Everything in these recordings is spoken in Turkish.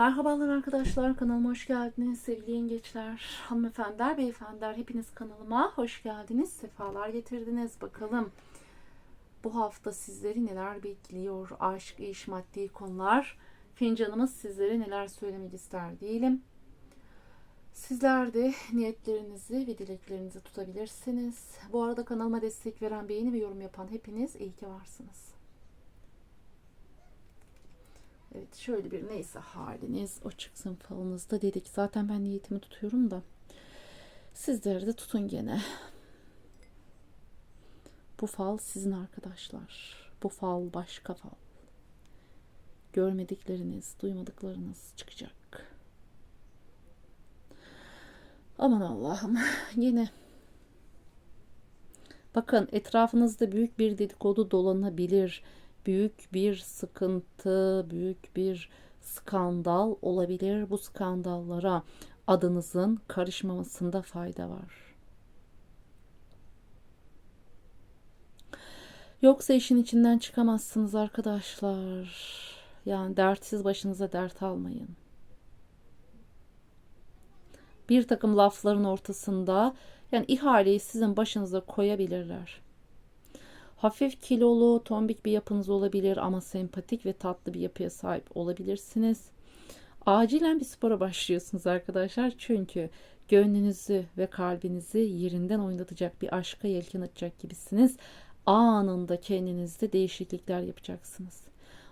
Merhabalar arkadaşlar kanalıma hoş geldiniz sevgili yengeçler, hanımefendiler, beyefendiler hepiniz kanalıma hoş geldiniz, sefalar getirdiniz. Bakalım bu hafta sizleri neler bekliyor, aşk, iş, maddi konular. Fincanımız sizlere neler söylemek ister diyelim. Sizler de niyetlerinizi ve dileklerinizi tutabilirsiniz. Bu arada kanalıma destek veren, beğeni ve yorum yapan hepiniz iyi ki varsınız. Evet şöyle bir neyse haliniz o çıksın falınızda dedik. Zaten ben niyetimi tutuyorum da. Sizler de tutun gene. Bu fal sizin arkadaşlar. Bu fal başka fal. Görmedikleriniz, duymadıklarınız çıkacak. Aman Allah'ım yine bakın etrafınızda büyük bir dedikodu dolanabilir büyük bir sıkıntı, büyük bir skandal olabilir. Bu skandallara adınızın karışmamasında fayda var. Yoksa işin içinden çıkamazsınız arkadaşlar. Yani dertsiz başınıza dert almayın. Bir takım lafların ortasında yani ihaleyi sizin başınıza koyabilirler. Hafif kilolu, tombik bir yapınız olabilir ama sempatik ve tatlı bir yapıya sahip olabilirsiniz. Acilen bir spora başlıyorsunuz arkadaşlar. Çünkü gönlünüzü ve kalbinizi yerinden oynatacak bir aşka yelken açacak gibisiniz. Anında kendinizde değişiklikler yapacaksınız.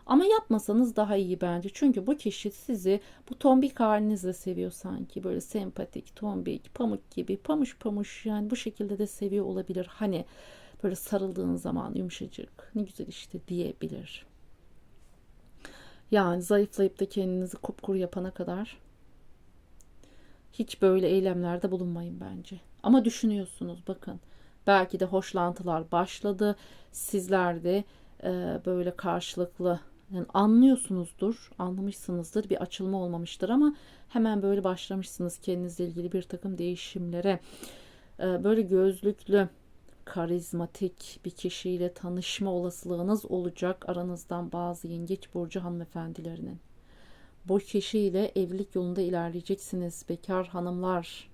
Ama yapmasanız daha iyi bence. Çünkü bu kişi sizi bu tombik halinizle seviyor sanki. Böyle sempatik, tombik, pamuk gibi, pamuş pamuş yani bu şekilde de seviyor olabilir. Hani böyle sarıldığın zaman yumuşacık ne güzel işte diyebilir. Yani zayıflayıp da kendinizi kupkuru yapana kadar hiç böyle eylemlerde bulunmayın bence. Ama düşünüyorsunuz bakın. Belki de hoşlantılar başladı. Sizler de e, böyle karşılıklı yani anlıyorsunuzdur, anlamışsınızdır. Bir açılma olmamıştır ama hemen böyle başlamışsınız kendinizle ilgili bir takım değişimlere. E, böyle gözlüklü karizmatik bir kişiyle tanışma olasılığınız olacak aranızdan bazı yengeç burcu hanımefendilerinin. Bu kişiyle evlilik yolunda ilerleyeceksiniz bekar hanımlar.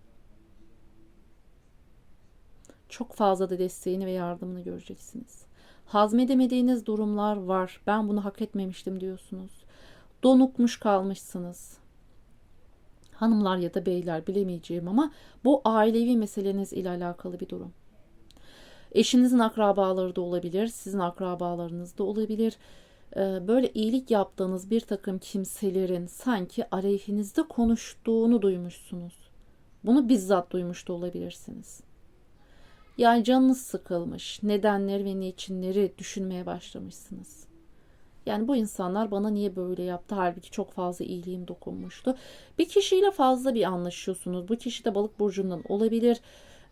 Çok fazla da desteğini ve yardımını göreceksiniz. Hazmedemediğiniz durumlar var. Ben bunu hak etmemiştim diyorsunuz. Donukmuş kalmışsınız. Hanımlar ya da beyler bilemeyeceğim ama bu ailevi meseleniz ile alakalı bir durum. Eşinizin akrabaları da olabilir, sizin akrabalarınız da olabilir. Ee, böyle iyilik yaptığınız bir takım kimselerin sanki aleyhinizde konuştuğunu duymuşsunuz. Bunu bizzat duymuş da olabilirsiniz. Yani canınız sıkılmış, nedenleri ve niçinleri düşünmeye başlamışsınız. Yani bu insanlar bana niye böyle yaptı? Halbuki çok fazla iyiliğim dokunmuştu. Bir kişiyle fazla bir anlaşıyorsunuz. Bu kişi de balık burcundan olabilir.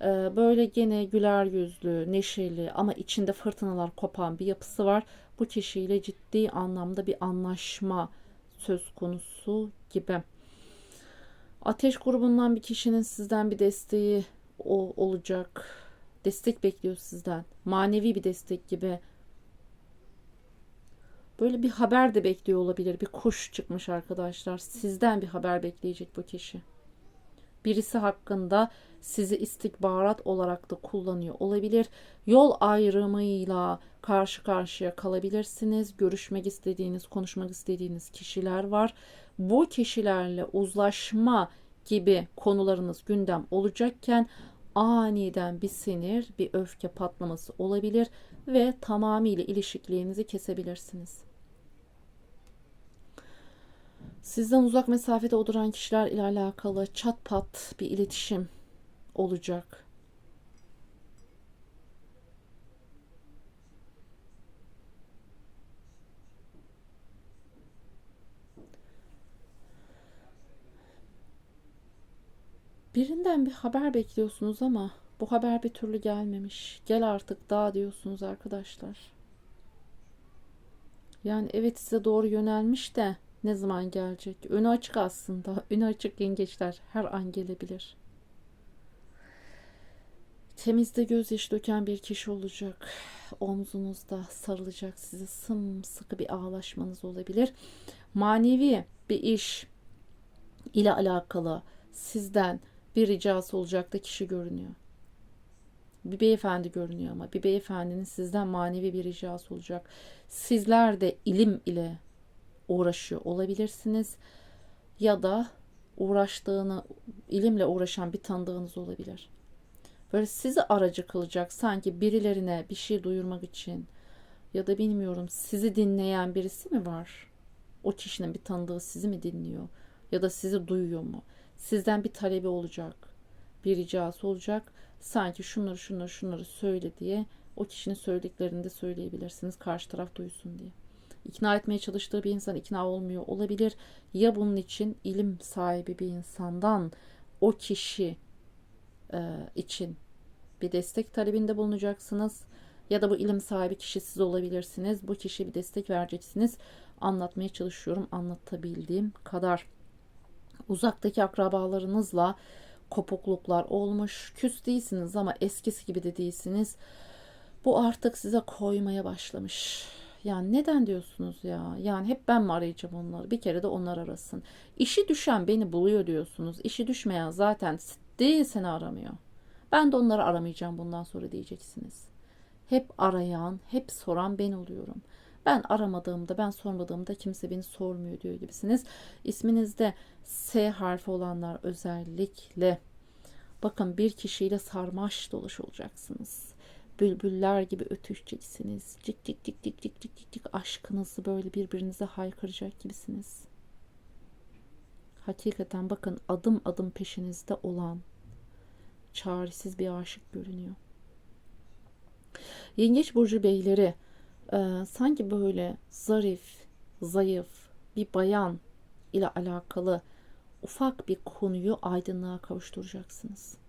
Ee, böyle gene güler yüzlü, neşeli ama içinde fırtınalar kopan bir yapısı var. Bu kişiyle ciddi anlamda bir anlaşma söz konusu gibi. Ateş grubundan bir kişinin sizden bir desteği olacak. Destek bekliyor sizden. Manevi bir destek gibi. Böyle bir haber de bekliyor olabilir. Bir kuş çıkmış arkadaşlar. Sizden bir haber bekleyecek bu kişi birisi hakkında sizi istikbarat olarak da kullanıyor olabilir. Yol ayrımıyla karşı karşıya kalabilirsiniz. Görüşmek istediğiniz, konuşmak istediğiniz kişiler var. Bu kişilerle uzlaşma gibi konularınız gündem olacakken aniden bir sinir, bir öfke patlaması olabilir ve tamamıyla ilişkiliğinizi kesebilirsiniz. Sizden uzak mesafede oturan kişiler ile alakalı çat pat bir iletişim olacak. Birinden bir haber bekliyorsunuz ama bu haber bir türlü gelmemiş. Gel artık daha diyorsunuz arkadaşlar. Yani evet size doğru yönelmiş de ne zaman gelecek? Önü açık aslında. Önü açık yengeçler her an gelebilir. Temizde gözyaşı döken bir kişi olacak. Omzunuzda sarılacak size sımsıkı bir ağlaşmanız olabilir. Manevi bir iş, ile alakalı sizden bir ricası olacak da kişi görünüyor. Bir beyefendi görünüyor ama bir beyefendinin sizden manevi bir ricası olacak. Sizler de ilim ile uğraşıyor olabilirsiniz ya da uğraştığını ilimle uğraşan bir tanıdığınız olabilir. Böyle sizi aracı kılacak sanki birilerine bir şey duyurmak için ya da bilmiyorum sizi dinleyen birisi mi var? O kişinin bir tanıdığı sizi mi dinliyor ya da sizi duyuyor mu? Sizden bir talebi olacak, bir ricası olacak. Sanki şunları şunları şunları söyle diye o kişinin söylediklerini de söyleyebilirsiniz karşı taraf duysun diye. İkna etmeye çalıştığı bir insan ikna olmuyor olabilir. Ya bunun için ilim sahibi bir insandan o kişi e, için bir destek talebinde bulunacaksınız. Ya da bu ilim sahibi kişi siz olabilirsiniz. Bu kişiye bir destek vereceksiniz. Anlatmaya çalışıyorum anlatabildiğim kadar. Uzaktaki akrabalarınızla kopukluklar olmuş. Küs değilsiniz ama eskisi gibi de değilsiniz. Bu artık size koymaya başlamış. Yani neden diyorsunuz ya? Yani hep ben mi arayacağım onları? Bir kere de onlar arasın. İşi düşen beni buluyor diyorsunuz. İşi düşmeyen zaten değil seni aramıyor. Ben de onları aramayacağım bundan sonra diyeceksiniz. Hep arayan, hep soran ben oluyorum. Ben aramadığımda, ben sormadığımda kimse beni sormuyor diyor gibisiniz. İsminizde S harfi olanlar özellikle bakın bir kişiyle sarmaş dolaş olacaksınız. Bülbüller gibi ötüşeceksiniz. Cik cik cik cik cik cik cik cik aşkınızı böyle birbirinize haykıracak gibisiniz. Hakikaten bakın adım adım peşinizde olan çaresiz bir aşık görünüyor. Yengeç burcu beyleri e, sanki böyle zarif, zayıf bir bayan ile alakalı ufak bir konuyu aydınlığa kavuşturacaksınız.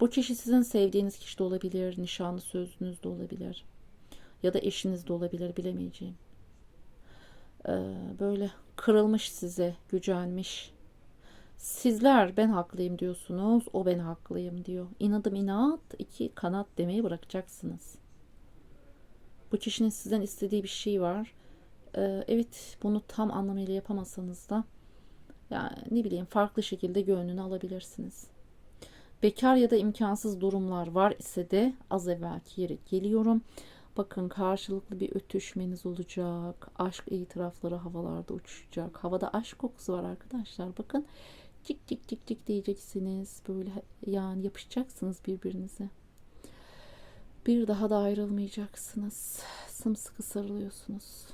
Bu kişi sizin sevdiğiniz kişi de olabilir, nişanlı sözünüz de olabilir ya da eşiniz de olabilir bilemeyeceğim. Ee, böyle kırılmış size, gücenmiş. Sizler ben haklıyım diyorsunuz, o ben haklıyım diyor. İnadım inat, iki kanat demeyi bırakacaksınız. Bu kişinin sizden istediği bir şey var. Ee, evet bunu tam anlamıyla yapamasanız da yani ne bileyim farklı şekilde gönlünü alabilirsiniz. Bekar ya da imkansız durumlar var ise de az evvelki yere geliyorum. Bakın karşılıklı bir ötüşmeniz olacak. Aşk itirafları havalarda uçuşacak. Havada aşk kokusu var arkadaşlar. Bakın cik cik cik cik diyeceksiniz. Böyle yani yapışacaksınız birbirinize. Bir daha da ayrılmayacaksınız. Sımsıkı sarılıyorsunuz.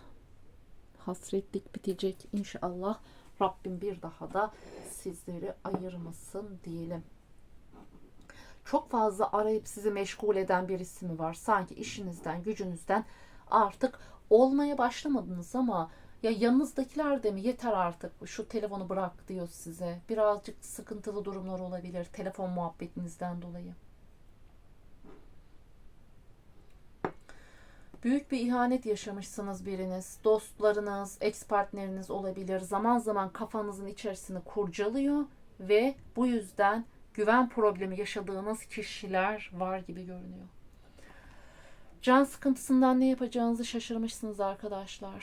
Hasretlik bitecek inşallah. Rabbim bir daha da sizleri ayırmasın diyelim. Çok fazla arayıp sizi meşgul eden birisi mi var? Sanki işinizden, gücünüzden artık olmaya başlamadınız ama ya yanınızdakiler de mi yeter artık şu telefonu bırak diyor size. Birazcık sıkıntılı durumlar olabilir telefon muhabbetinizden dolayı. Büyük bir ihanet yaşamışsınız biriniz. Dostlarınız, ex partneriniz olabilir. Zaman zaman kafanızın içerisini kurcalıyor ve bu yüzden güven problemi yaşadığınız kişiler var gibi görünüyor. Can sıkıntısından ne yapacağınızı şaşırmışsınız arkadaşlar.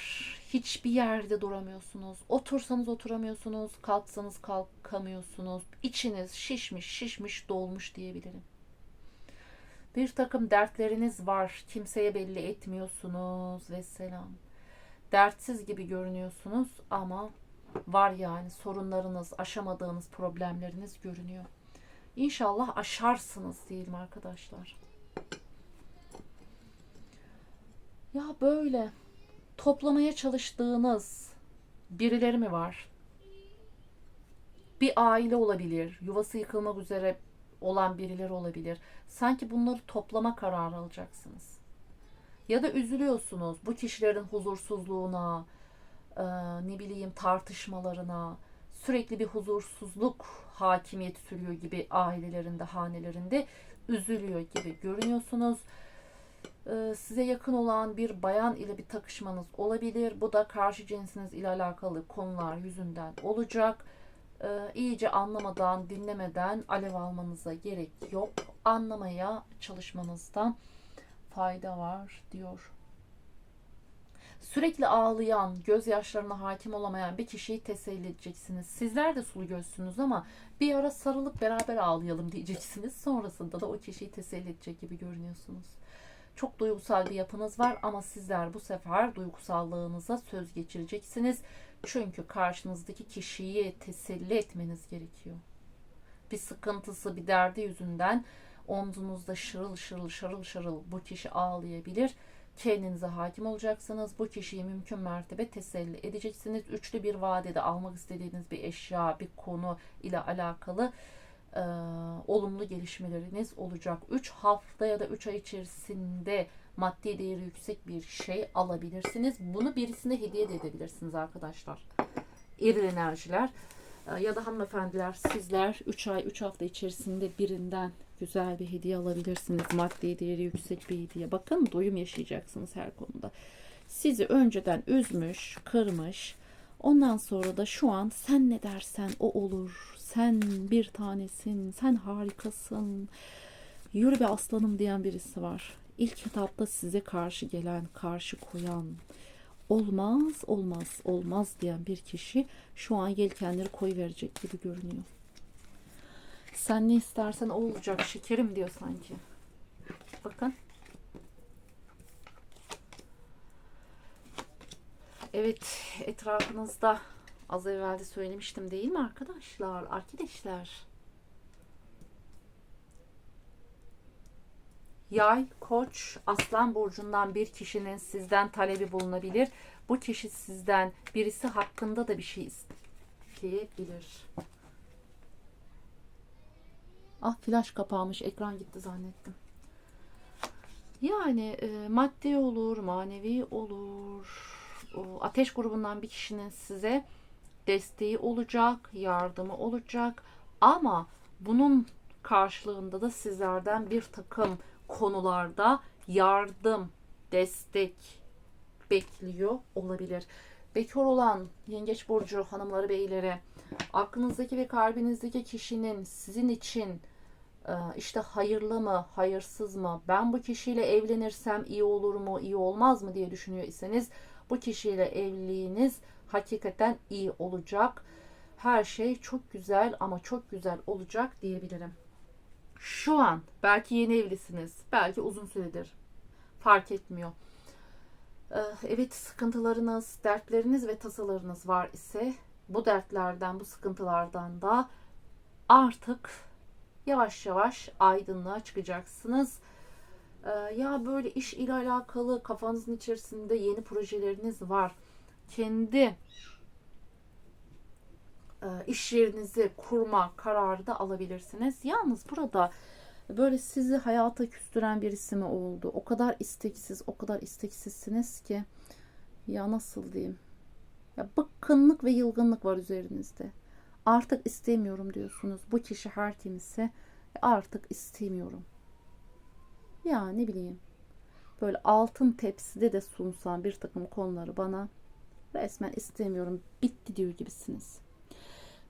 Hiçbir yerde duramıyorsunuz. Otursanız oturamıyorsunuz, kalksanız kalkamıyorsunuz. İçiniz şişmiş, şişmiş, dolmuş diyebilirim. Bir takım dertleriniz var. Kimseye belli etmiyorsunuz ve selam. Dertsiz gibi görünüyorsunuz ama var yani sorunlarınız, aşamadığınız problemleriniz görünüyor. İnşallah aşarsınız diyelim arkadaşlar. Ya böyle toplamaya çalıştığınız birileri mi var? Bir aile olabilir, yuvası yıkılmak üzere olan birileri olabilir. Sanki bunları toplama kararı alacaksınız. Ya da üzülüyorsunuz bu kişilerin huzursuzluğuna, ne bileyim tartışmalarına, sürekli bir huzursuzluk hakimiyet sürüyor gibi ailelerinde, hanelerinde üzülüyor gibi görünüyorsunuz. E, size yakın olan bir bayan ile bir takışmanız olabilir. Bu da karşı cinsiniz ile alakalı konular yüzünden olacak e, iyice anlamadan, dinlemeden alev almanıza gerek yok. Anlamaya çalışmanızda fayda var diyor. Sürekli ağlayan, gözyaşlarına hakim olamayan bir kişiyi teselli edeceksiniz. Sizler de sulu gözsünüz ama bir ara sarılıp beraber ağlayalım diyeceksiniz. Sonrasında da o kişiyi teselli edecek gibi görünüyorsunuz. Çok duygusal bir yapınız var ama sizler bu sefer duygusallığınıza söz geçireceksiniz. Çünkü karşınızdaki kişiyi teselli etmeniz gerekiyor. Bir sıkıntısı, bir derdi yüzünden omzunuzda şırıl şırıl şırıl şırıl bu kişi ağlayabilir. Kendinize hakim olacaksınız. Bu kişiyi mümkün mertebe teselli edeceksiniz. Üçlü bir vadede almak istediğiniz bir eşya, bir konu ile alakalı e, olumlu gelişmeleriniz olacak. 3 hafta ya da 3 ay içerisinde maddi değeri yüksek bir şey alabilirsiniz. Bunu birisine hediye de edebilirsiniz arkadaşlar. Eril enerjiler ya da hanımefendiler sizler 3 ay 3 hafta içerisinde birinden güzel bir hediye alabilirsiniz. Maddi değeri yüksek bir hediye. Bakın doyum yaşayacaksınız her konuda. Sizi önceden üzmüş, kırmış. Ondan sonra da şu an sen ne dersen o olur. Sen bir tanesin, sen harikasın. Yürü be aslanım diyen birisi var. İlk etapta size karşı gelen, karşı koyan, olmaz, olmaz, olmaz diyen bir kişi şu an yelkenleri koyu verecek gibi görünüyor. Sen ne istersen olacak şekerim diyor sanki. Bakın. Evet etrafınızda az evvel de söylemiştim değil mi arkadaşlar? Arkadaşlar. Yay, koç, aslan burcundan bir kişinin sizden talebi bulunabilir. Bu kişi sizden birisi hakkında da bir şey isteyebilir. Ah flash kapanmış. Ekran gitti zannettim. Yani e, maddi olur, manevi olur. O, ateş grubundan bir kişinin size desteği olacak, yardımı olacak. Ama bunun karşılığında da sizlerden bir takım konularda yardım, destek bekliyor olabilir. Bekar olan yengeç burcu hanımları beyleri aklınızdaki ve kalbinizdeki kişinin sizin için ee, işte hayırlı mı, hayırsız mı, ben bu kişiyle evlenirsem iyi olur mu, iyi olmaz mı diye düşünüyor iseniz bu kişiyle evliliğiniz hakikaten iyi olacak. Her şey çok güzel ama çok güzel olacak diyebilirim. Şu an belki yeni evlisiniz, belki uzun süredir fark etmiyor. Ee, evet sıkıntılarınız, dertleriniz ve tasalarınız var ise bu dertlerden, bu sıkıntılardan da artık yavaş yavaş aydınlığa çıkacaksınız. Ee, ya böyle iş ile alakalı kafanızın içerisinde yeni projeleriniz var. Kendi iş yerinizi kurma kararı da alabilirsiniz. Yalnız burada böyle sizi hayata küstüren birisi mi oldu? O kadar isteksiz, o kadar isteksizsiniz ki ya nasıl diyeyim? Ya bıkkınlık ve yılgınlık var üzerinizde. Artık istemiyorum diyorsunuz. Bu kişi her kimse artık istemiyorum. Ya ne bileyim. Böyle altın tepside de sunsan bir takım konuları bana resmen istemiyorum. Bitti diyor gibisiniz.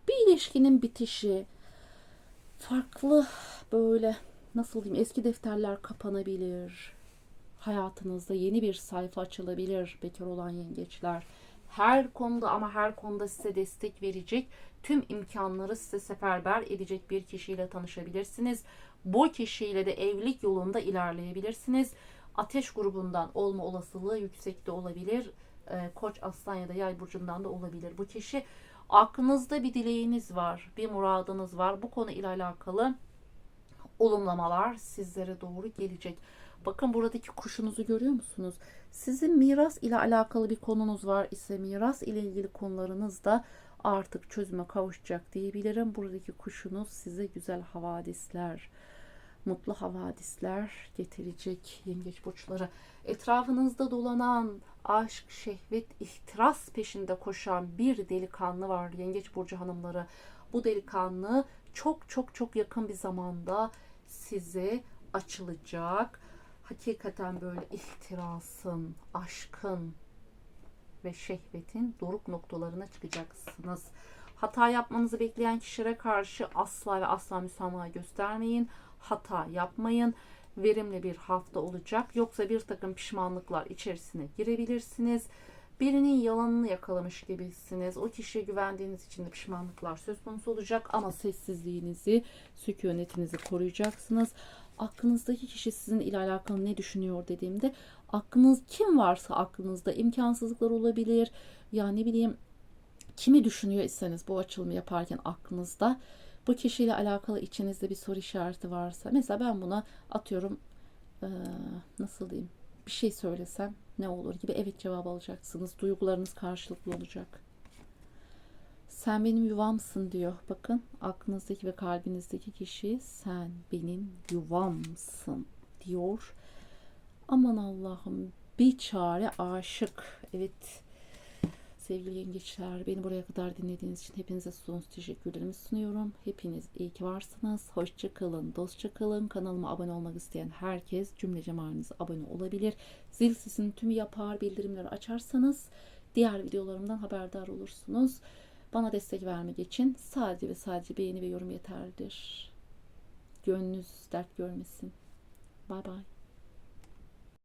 Bir ilişkinin bitişi farklı böyle nasıl diyeyim eski defterler kapanabilir. Hayatınızda yeni bir sayfa açılabilir bekar olan yengeçler her konuda ama her konuda size destek verecek, tüm imkanları size seferber edecek bir kişiyle tanışabilirsiniz. Bu kişiyle de evlilik yolunda ilerleyebilirsiniz. Ateş grubundan olma olasılığı yüksek de olabilir. Ee, Koç, Aslan ya da Yay burcundan da olabilir. Bu kişi aklınızda bir dileğiniz var, bir muradınız var. Bu konu ile alakalı olumlamalar sizlere doğru gelecek. Bakın buradaki kuşunuzu görüyor musunuz? Sizin miras ile alakalı bir konunuz var ise miras ile ilgili konularınız da artık çözüme kavuşacak diyebilirim. Buradaki kuşunuz size güzel havadisler, mutlu havadisler getirecek yengeç burçları. Etrafınızda dolanan aşk, şehvet, ihtiras peşinde koşan bir delikanlı var yengeç burcu hanımları. Bu delikanlı çok çok çok yakın bir zamanda size açılacak hakikaten böyle ihtirasın, aşkın ve şehvetin doruk noktalarına çıkacaksınız. Hata yapmanızı bekleyen kişilere karşı asla ve asla müsamaha göstermeyin. Hata yapmayın. verimli bir hafta olacak. Yoksa bir takım pişmanlıklar içerisine girebilirsiniz. Birinin yalanını yakalamış gibisiniz. O kişiye güvendiğiniz için de pişmanlıklar söz konusu olacak ama sessizliğinizi, sükunetinizi koruyacaksınız. Aklınızdaki kişi sizin ile alakalı ne düşünüyor dediğimde aklınız kim varsa aklınızda imkansızlıklar olabilir. Ya ne bileyim kimi düşünüyor iseniz bu açılımı yaparken aklınızda bu kişiyle alakalı içinizde bir soru işareti varsa mesela ben buna atıyorum nasıl diyeyim bir şey söylesem ne olur gibi evet cevap alacaksınız. Duygularınız karşılıklı olacak. Sen benim yuvamsın diyor. Bakın aklınızdaki ve kalbinizdeki kişi sen benim yuvamsın diyor. Aman Allah'ım bir çare aşık. Evet sevgili yengeçler beni buraya kadar dinlediğiniz için hepinize sonsuz teşekkürlerimi sunuyorum. Hepiniz iyi ki varsınız. Hoşça kalın, dostça kalın. Kanalıma abone olmak isteyen herkes cümle cemaalinize abone olabilir. Zil sesini tüm yapar, bildirimleri açarsanız diğer videolarımdan haberdar olursunuz. Bana destek vermek için sadece ve sadece beğeni ve yorum yeterlidir. Gönlünüz dert görmesin. Bay bay.